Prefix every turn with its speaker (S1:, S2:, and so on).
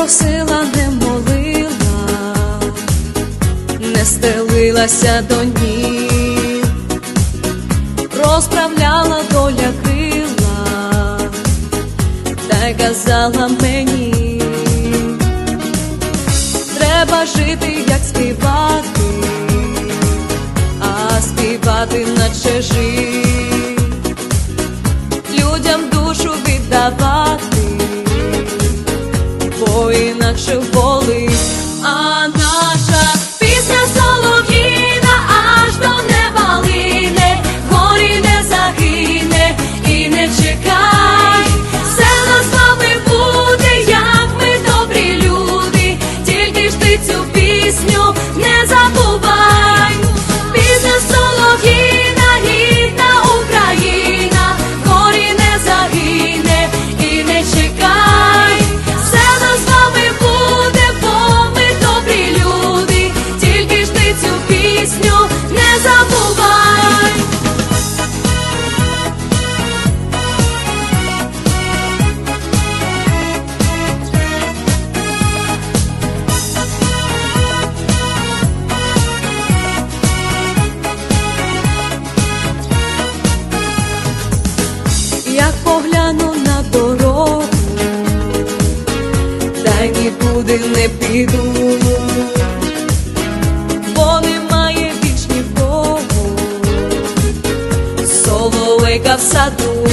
S1: просила, не молила, не стелилася до ніг, розправляла доля крила, та й казала мені, треба жити, як співати, а співати наче жить, людям душу віддавати нікуди не піду, бо немає більш нікого, соловейка в саду,